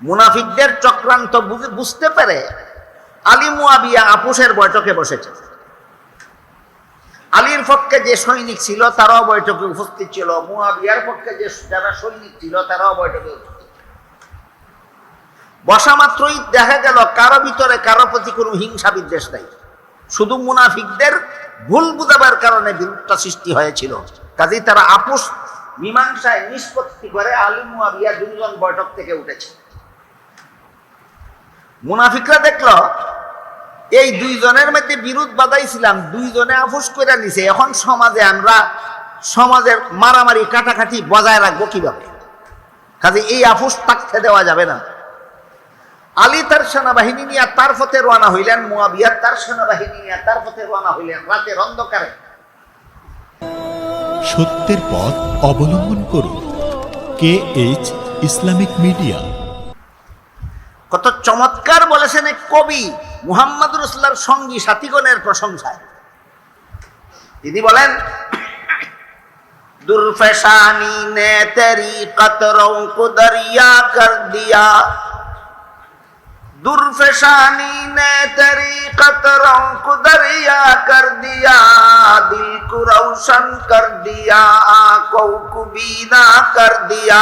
মুনাফিকদের চক্রান্ত বুঝতে পেরে আলী মুয়াবিয়া আপুসের বৈঠকে বসেছে। আলীর পক্ষে যে সৈনিক ছিল, তারাও বৈঠকে উপস্থিত ছিল। মুয়াবিয়ার পক্ষে যে যারা সৈনিক ছিল, তারাও বৈঠকে বসা মাত্রই দেখা গেল, কারও ভিতরে কারও প্রতি কোনো হিংসা বিদ্বেষ নাই। শুধু মুনাফিকদের ভুল বুঝাবার কারণে বিরোধটা সৃষ্টি হয়েছিল। কাজেই তারা আপুস মীমাংসায় নিষ্পত্তি করে আলী মুয়াবিয়া দুজন বৈঠক থেকে উঠেছে। মুনাফিকরা দেখল, এই দুইজনের মধ্যে বিরোধ বাদাইছিলাম দুইজনে আফুস করে নিছে। এখন সমাজে আমরা, সমাজের মারামারি কাটাকাটি বজায় রাখব কীভাবে? কাজে এই আফুস থাকতে দেওয়া যাবে না। আলী তার সেনাবাহিনী নিয়ে তার পথে রওনা হইলেন, মুয়াবিয়া তার সেনাবাহিনী নিয়ে তার পথে রওনা হইলেন রাতের অন্ধকারে। সত্যের পথ অবলম্বন করুন। K H Islamic media. কত চমৎকার বলেছেন এক কবি মুহাম্মদ রসুল্লার সঙ্গী সাথীগণের প্রশংসায় তিনি বলেন दुर्फशानी ने तेरी कतरों को दरिया कर दिया दुर्फशानी ने तेरी कतरों को दरिया कर दिया दिल को रोशन कर दिया आंखों को बीना कर दिया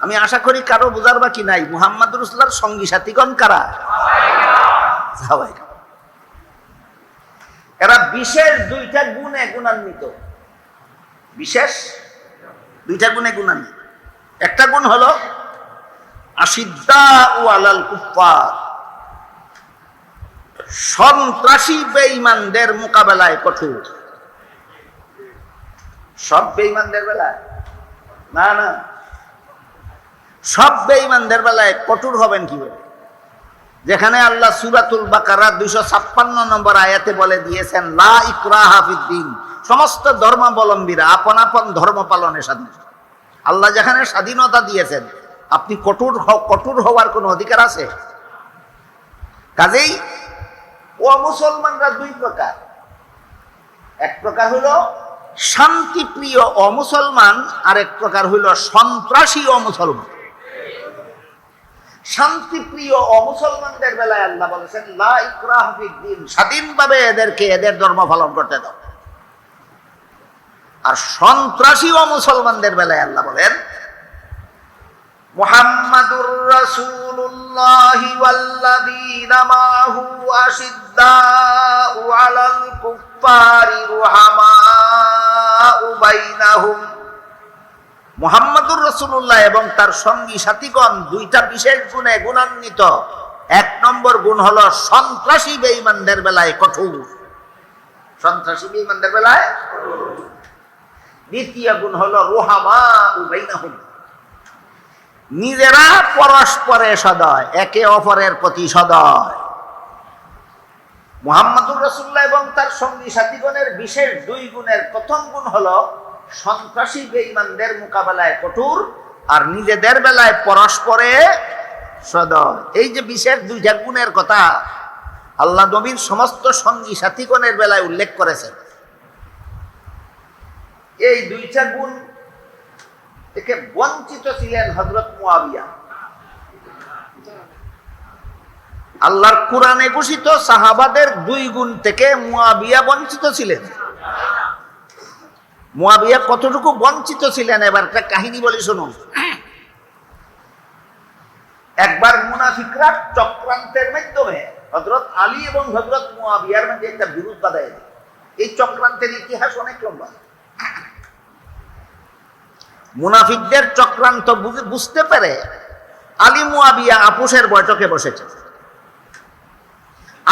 আমি আশা করি কারও বোঝার বাকি নাই। মুহাম্মদ রসুল্লার সঙ্গী সাথীগণ কারা? এরা বিশেষ দুইটা গুণে গুণান্বিত। বিশেষ দুইটা গুণে গুণান্বিত। একটা গুণ হলো আশিদ্দা ও আলাল কুফার সন্ত্রাসী বেঈমানদের মোকাবেলায় কঠোর। সব বেঈমানদের বেলায়? না না। সব বেঈমানদের বেলায় কঠোর হবেন কীভাবে? যেখানে আল্লাহ সুরাতুল বাকারা দুইশো ছাপ্পান্ন নম্বর আয়াতে বলে দিয়েছেন, লা ইকরা হাফিদ্দিন সমস্ত ধর্মাবলম্বীরা আপন আপন ধর্ম পালনে স্বাধীন। আল্লাহ যেখানে স্বাধীনতা দিয়েছেন, আপনি কঠোর কঠোর হওয়ার কোনো অধিকার আছে? কাজেই ও মুসলমানরা দুই প্রকার। এক প্রকার হলো শান্তিপ্রিয় অমুসলমান আর এক প্রকার হইল সন্ত্রাসী অমুসলমান। শান্তিপ্রিয় অমুসলমানদের বেলায় আল্লাহ বলেছেন, লা স্বাধীনভাবে এদেরকে এদের ধর্ম পালন করতে দাও। আর সন্ত্রাসী অমুসলমানদের বেলায় আল্লাহ বলেন, মুহাম্মাদুর রাসূলুল্লাহ ওয়াল্লাযীনা মাহু আশিদ্দাউ আলাল কুফফারি রুহামাউ বাইনাহুম মুহাম্মাদুর রসুল্লাহ এবং তার সঙ্গী সাথীগণ দুইটা বিশেষ গুণে গুণান্বিত। এক নম্বর গুণ হলো সন্ত্রাসী বেঈমানদের বেলায় কঠোর। সন্ত্রাসী বেঈমানদের বেলায় দ্বিতীয় গুণ হলো রোহামা উবাইনাহুম নিজেরা পরস্পরে সদয়, একে অপরের প্রতি সদয়। মুহাম্মাদুর রসুল্লাহ এবং তার সঙ্গী সাথীগণের বিশেষ দুই গুণের প্রথম গুণ হলো সন্ত্রাসী বেঈমানদের মোকাবেলায় কঠোর আর নিজেদের বেলায় পরস্পরে সদয়। এই যে বিশেষ দুইটা গুণের কথা আল্লাহ নবীর সমস্ত সঙ্গী সাথীগণের বেলায় উল্লেখ করেছেন। এই দুইটা গুণ থেকে বঞ্চিত ছিলেন হজরত মুয়াবিয়া আল্লাহর কোরআনে ঘোষিত সাহাবাদের দুই গুণ থেকে মুয়াবিয়া বঞ্চিত ছিলেন। মুয়াবিয়া কতটুকু বঞ্চিত ছিলেন? এবার একটা কাহিনী বলি শুনুন। একবার মুনাফিকরা চক্রান্তের মাধ্যমে হজরত আলী এবং হজরত মোয়াবিয়ার মধ্যে একটা বিরোধ বাধায় দেয়। এই চক্রান্তের ইতিহাস অনেক লম্বা। মুনাফিকদের চক্রান্ত বুঝে- বুঝতে পেরে আলী মুয়াবিয়া আপুসের বৈঠকে বসেছে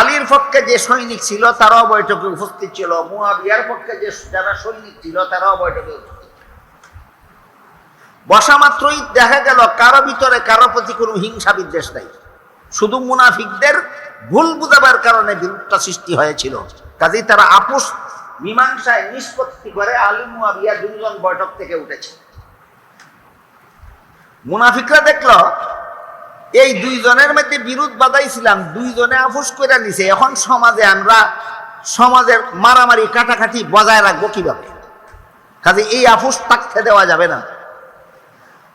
আলীর পক্ষে যে সৈনিক ছিল, তারাও বৈঠকে উপস্থিত ছিল। মুয়াবিয়ার পক্ষে যে যারা সৈনিক ছিল, তারাও বৈঠকে বসা মাত্রই দেখা গেল, কারও ভিতরে কারও প্রতি কোনো হিংসা বিদ্বেষ নাই। শুধু মুনাফিকদের ভুল বুঝাবার কারণে বিরোধটা সৃষ্টি হয়েছিল। কাজেই তারা আপোষ মীমাংসায় নিষ্পত্তি করে আলী, মুয়াবিয়া দুজন বৈঠক থেকে উঠেছে। মুনাফিকরা দেখল এই দুইজনের মধ্যে বিরোধ বাদাইছিলাম দুইজনে আফুস করে নিছে, এখন সমাজে আমরা সমাজের মারামারি কাটাকাটি বজায় রাখব কীভাবে? কাজে এই আফুস থাকতে দেওয়া যাবে না।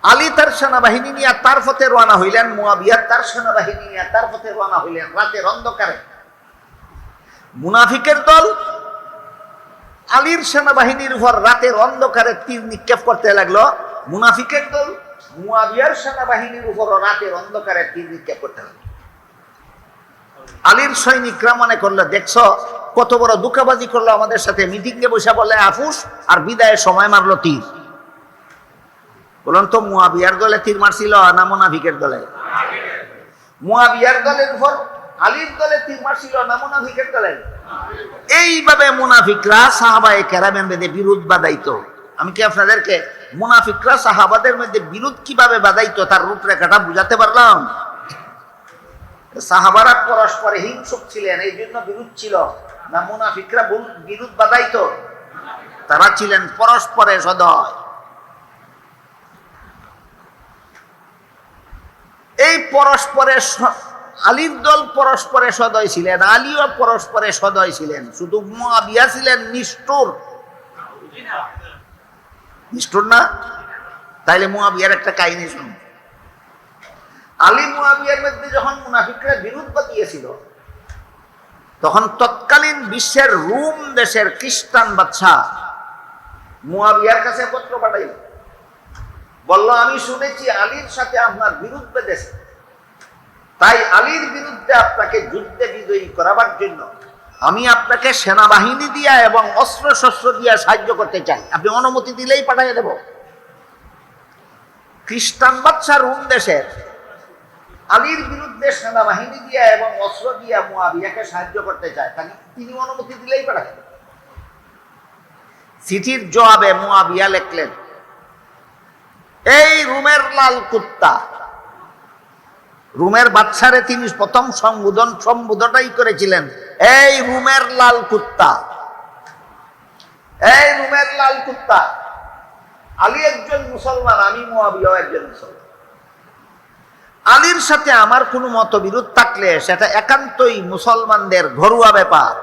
আলী তার সেনাবাহিনী নিয়ে তার পথে রওনা হইলেন, মুয়াবিয়া তার সেনাবাহিনী নিয়ে তার পথে রওনা হইলেন রাতের অন্ধকারে। মুনাফিকের দল আলীর সেনাবাহিনীর উপর রাতের অন্ধকারে তীর নিক্ষেপ করতে লাগল, মুনাফিকের দল মুয়াবিয়ার সেনাবাহিনীর উপর রাতের অন্ধকারে তীর নিক্ষেপ করতে লাগল আলীর সৈনিকরা মনে করল দেখছ, কত বড় দুঃখাবাজি করল আমাদের সাথে। মিটিংয়ে বসে বলে, আফুস, আর বিদায়ের সময় মারলো তীর। বলুন তো মুয়াবিয়ার দলে তীর মারছিল, না মুনাফিকের দলে? মুয়াবিয়ার দলের উপর আলীর দলে তীর মারছিল, না মুনাফিকের দলে? এইভাবে মুনাফিকরা সাহাবায়ে কেরামের মধ্যে বিরোধ বাদাইতো আমি কি আপনাদেরকে মুনাফিকরা সাহাবাদের মধ্যে বিরোধ কীভাবে বাদাইতো তার রূপরেখাটা বুঝাতে পারলাম? সাহাবারা পরস্পরে হিংসুক ছিলেন, এই জন্য বিরোধ ছিল। না মুনাফিকরা বিরোধ বাদাইতো তারা ছিলেন পরস্পরে সদয়। এই পরস্পরে আলীর দল পরস্পরে সদয় ছিলেন, আলীও পরস্পরে সদয় ছিলেন। শুধু মুয়াবিয়া ছিলেন নিষ্ঠুর। নিষ্ঠুর না? তাইলে মুয়াবিয়ার একটা কাহিনী শুন আলী মুয়াবিয়ার মধ্যে যখন মুনাফিকরা বিরোধ বাতিয়েছিল তখন তৎকালীন বিশ্বের রুম দেশের খ্রিস্টান বাচ্চা মুয়াবিয়ার কাছে পত্র পাঠাইল। বলল, আমি শুনেছি আলীর সাথে আপনার বিরোধ বেঁধেছে তাই আলীর বিরুদ্ধে আপনাকে যুদ্ধে বিজয়ী করাবার জন্য আমি আপনাকে সেনাবাহিনী দিয়া এবং অস্ত্র শস্ত্র দিয়া সাহায্য করতে চাই। আপনি অনুমতি দিলেই পাঠিয়ে দেব। খ্রিস্টান বাচ্চা রুম দেশের আলীর বিরুদ্ধে সেনাবাহিনী দিয়া এবং অস্ত্র দিয়া মুয়াবিয়াকে সাহায্য করতে চায়, তাকে তিনি অনুমতি দিলেই পাঠাবেন চিঠির জবাবে মুয়াবিয়া লেখলেন, এই রুমের লাল কুত্তা, রুমের বাচ্চারে তিনি প্রথম সম্বোধন, সম্বোধনটাই করেছিলেন। এই রুমের লাল কুত্তা। এই রুমের লাল কুত্তা। আলী একজন মুসলমান, আমি মুয়াবিয়াও একজন মুসলমান। আলীর সাথে আমার কোনো মতবিরোধ থাকলে সেটা একান্তই মুসলমানদের ঘরোয়া ব্যাপার।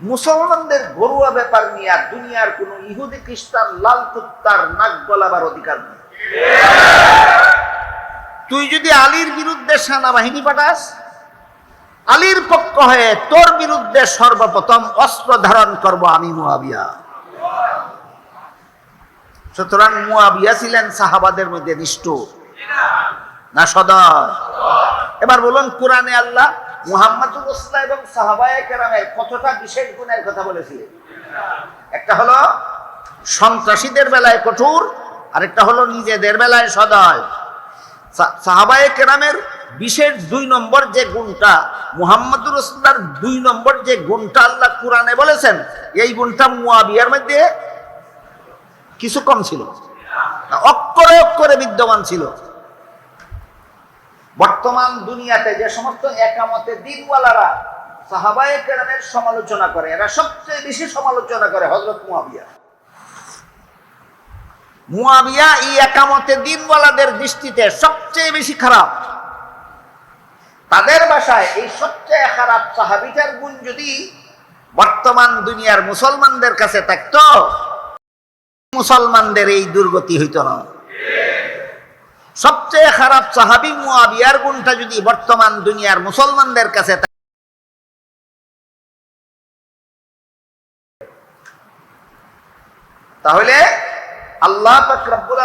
মুসলমানদের ঘরোয়া ব্যাপার নিয়ে আর দুনিয়ার কোন ইহুদি খ্রিস্টান লাল কুত্তার নাক গলাবার অধিকার নেই। তুই যদি আলীর বিরুদ্ধে সেনাবাহিনী পাঠাস আলীর পক্ষ হয়ে তোর বিরুদ্ধে সর্বপ্রথম অস্ত্র ধারণ করব আমি মুয়াবিয়া। সুতরাং মুয়াবিয়া ছিলেন সাহাবাদের মধ্যে নিষ্ঠুর, না সদয়। এবার বলুন, কোরআনে আল্লাহ মুহাম্মদুর রসুল্লাহ এবং সাহাবায়ে কেরামের কতটা বিশেষ গুণের কথা বলেছিলেন? একটা হলো সন্ত্রাসীদের বেলায় কঠোর, আরেকটা হলো নিজেদের বেলায় সদয়। সাহাবায়ে কেরামের বিশেষ দুই নম্বর যে গুণটা, মুহাম্মদুর রসুল্লার দুই নম্বর যে গুণটা আল্লাহ কোরআনে বলেছেন, এই গুণটা মুয়াবিয়ার মধ্যে কিছু কম ছিল। অক্ষরে অক্ষরে বিদ্যমান ছিল। বর্তমান দুনিয়াতে যে সমস্ত একামতে দিনওয়ালারা সাহাবায়ে কেরামের সমালোচনা করে, এরা সবচেয়ে বেশি সমালোচনা করে হজরত মুয়াবিয়া। মুয়াবিয়া এই একামতে দিনওয়ালাদের দৃষ্টিতে সবচেয়ে বেশি খারাপ। তাদের ভাষায় এই সবচেয়ে খারাপ সাহাবিটার গুণ যদি বর্তমান দুনিয়ার মুসলমানদের কাছে থাকতো, মুসলমানদের এই দুর্গতি হইত না। সবচেয়ে খারাপ সাহাবি মুয়াবিয়ার গুণটা যদি বর্তমান দুনিয়ার মুসলমানদের কাছে তাহলে আল্লাহ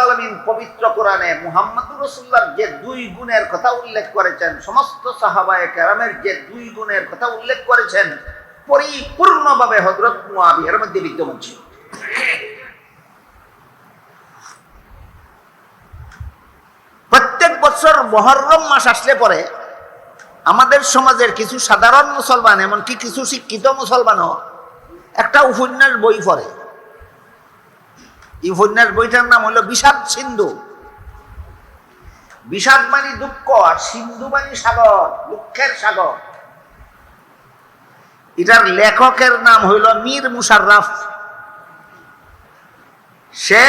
আলামিন পবিত্র কোরআনে মুহাম্মদুর রাসূলুল্লাহর যে দুই গুণের কথা উল্লেখ করেছেন, সমস্ত সাহাবায় কেরামের যে দুই গুণের কথা উল্লেখ করেছেন, পরিপূর্ণভাবে হযরত মুয়াবিয়ার মধ্যে বিদ্যমান ছিল। প্রত্যেক বছর মহরম মাস আসলে পরে আমাদের সমাজের কিছু সাধারণ মুসলমান, এমনকি কিছু শিক্ষিত মুসলমানও একটা উপন্যাস বই পড়ে। এই উপন্যাস বইটার নাম হলো বিষাদ সিন্ধু। বিষাদ মানি দুঃখ আর সিন্ধু মানি সাগর, দুঃখের সাগর। এটার লেখকের নাম হইল মীর মুশাররফ। সে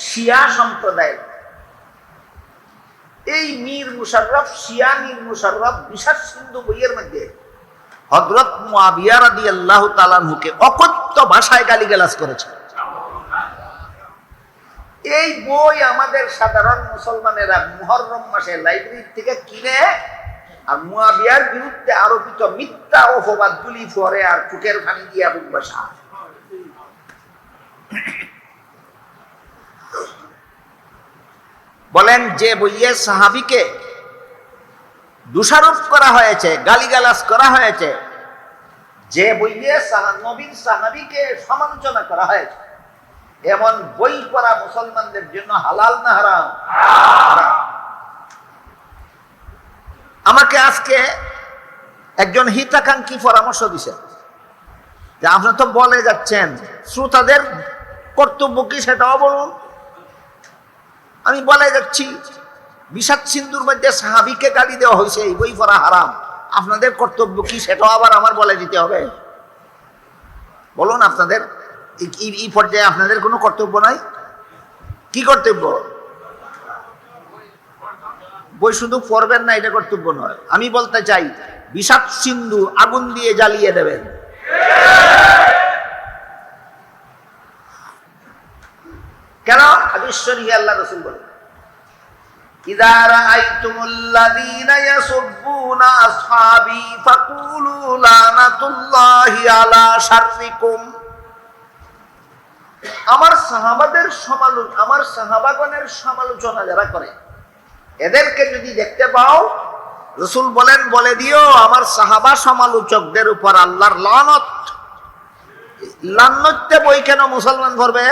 শিয়া সম্প্রদায় এই মীর মুশাররফ, শিয়া মীর মুশাররফ বিষাদ সিন্ধু বইয়ের মধ্যে হজরত মুয়াবিয়া রাদিয়াল্লাহু তাআলাহুকে অকথ্য ভাষায় গালিগালাজ করেছে। এই বই আমাদের সাধারণ মুসলমানেরা মুহররম মাসে লাইব্রেরি থেকে কিনে আর মুয়াবিয়ার বিরুদ্ধে আরোপিত মিথ্যা অপবাদগুলি পরে আর চুকের পানি দিয়া বুক বসা বলেন, যে বইয়ে সাহাবিকে দোষারোপ করা হয়েছে, গালিগালাজ করা হয়েছে, যে বইয়ে নবীন সাহাবিকে সমালোচনা করা হয়েছে এমন বই পড়া মুসলমানদের জন্য হালাল না হারাম? আমাকে আজকে একজন হিতাকাঙ্ক্ষী পরামর্শ দিছে। যে আপনি তো বলে যাচ্ছেন, শ্রোতাদের কর্তব্য কি সেটাও বলুন। আমি বলে যাচ্ছি, বিষাদ সিন্ধুর মধ্যে সাহাবিকে গালি দেওয়া হয়েছে, এই বই পড়া হারাম। আপনাদের কর্তব্য কি সেটাও আবার আমার বলে দিতে হবে। বলুন আপনাদের এই- এই- এই পর্যায়ে আপনাদের কোনো কর্তব্য নাই কি কর্তব্য বই শুধু পড়বেন না এটা কর্তব্য নয় আমি বলতে চাই বিষাদ সিন্ধু আগুন দিয়ে জ্বালিয়ে দেবেন কেন হাদিস শরীফে আল্লাহ রাসূল বলেন إذا رأيتم الذين يسبون أصحابي فقولوا لعنة الله على شركم আমার সাহাবাদের সমালোচনা আমার সাহাবাগণের সমালোচনা যারা করে, এদেরকে যদি দেখতে পাও, রসুল বলেন, বলে দিও, আমার সাহাবা সমালোচকদের উপর আল্লাহর লানত। লান্নতে বই কেন মুসলমান ধরবে?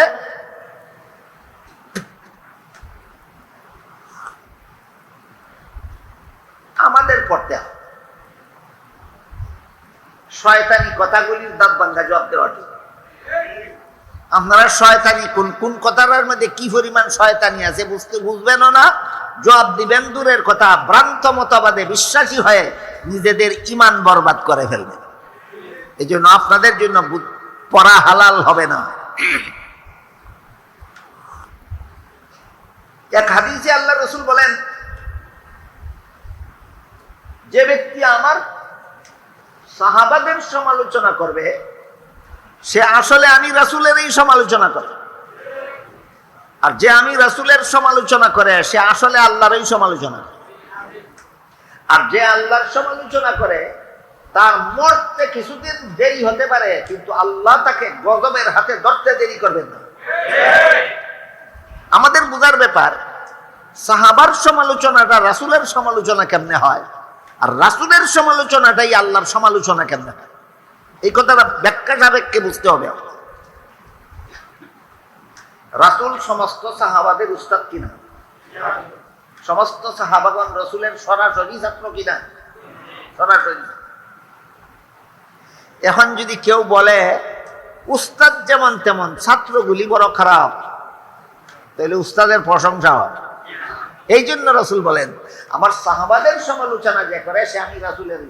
আমাদের পড়তে হবে। শয়তানি কথাগুলির দাঁত ভাঙ্গা জবাব দেওয়া। আপনারা শয়তানি কোন কোন কথাটার মধ্যে কি পরিমাণ শয়তানি আছে বুঝতে বুঝবেনও না? জবাব দিবেন দূরের কথা, ভ্রান্ত মতবাদে বিশ্বাসী হয়ে নিজেদের ইমান বরবাদ করে ফেলবেন। এই জন্য আপনাদের জন্য পড়া হালাল হবে না। এক হাদিসে আল্লাহ রসুল বলেন, যে ব্যক্তি আমার সাহাবাদের সমালোচনা করবে সে আসলে আমি রাসুলেরই সমালোচনা করে। আর যে আমি রাসুলের সমালোচনা করে, সে আসলে আল্লাহরই সমালোচনা করে। আর যে আল্লাহর সমালোচনা করে, তার মরতে কিছুদিন দেরি হতে পারে, কিন্তু আল্লাহ তাকে গজবের হাতে ধরতে দেরি করবেন না। আমাদের বোঝার ব্যাপার, সাহাবার সমালোচনাটা রাসুলের সমালোচনা কেমনে হয়? আর রাসুলের সমালোচনাটাই আল্লাহর সমালোচনা কেমনে হয়? এই কথাটা ব্যাখ্যা সাপেক্ষে বুঝতে হবে রাসুল সমস্ত সাহাবাদের উস্তাদ কিনা? সমস্ত সাহাবাগন রসুলের সরাসরি ছাত্র কিনা? সরাসরি। এখন যদি কেউ বলে, উস্তাদ যেমন তেমন, ছাত্রগুলি বড় খারাপ, তাহলে উস্তাদের প্রশংসা হয়। এই জন্য রসুল বলেন, আমার সাহাবাদের সমালোচনা যে করে, সে আমি রাসুলের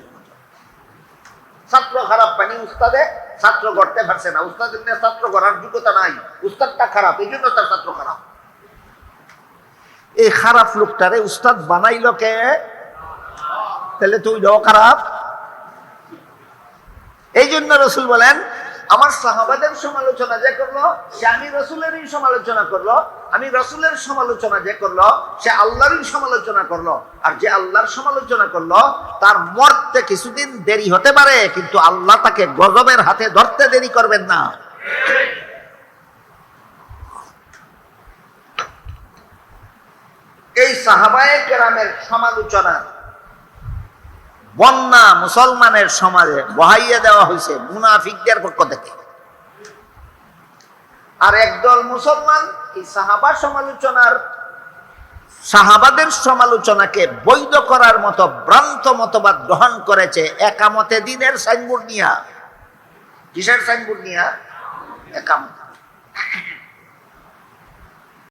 ছাত্র খারাপ পানি উস্তাদে, ছাত্র করতে পারছে না। উস্তাদের নিয়ে ছাত্র করার যোগ্যতা নাই। উস্তাদটা খারাপ, এই জন্য তার ছাত্র খারাপ। এই খারাপ লোকটারে উস্তাদ বানাইল কে? তাহলে তুই যাও খারাপ। এই জন্য রসুল বলেন আমার সাহাবাদের সমালোচনা যে করল, সে আমি রসুলেরই সমালোচনা করল, আমি রসুলের সমালোচনা যে করল, সে আল্লাহরই সমালোচনা করল। আর যে আল্লাহর সমালোচনা করল, তার মরতে কিছুদিন দেরি হতে পারে, কিন্তু আল্লাহ তাকে গজবের হাতে ধরতে দেরি করবেন না। এই সাহাবায়ে কেরামের সমালোচনা বন্যা মুসলমানের সমাজে বহাইয়া দেওয়া হয়েছে মুনাফিকদের পক্ষ থেকে। আর একদল মুসলমান এই সাহাবা সমালোচনার, সাহাবাদের সমালোচনাকে বৈধ করার মতো ভ্রান্ত মতবাদ গ্রহণ করেছে একামতে দিনের সাইনবোর্ড নিয়া। কিসের সাইনবোর্ড নিয়া? একামত।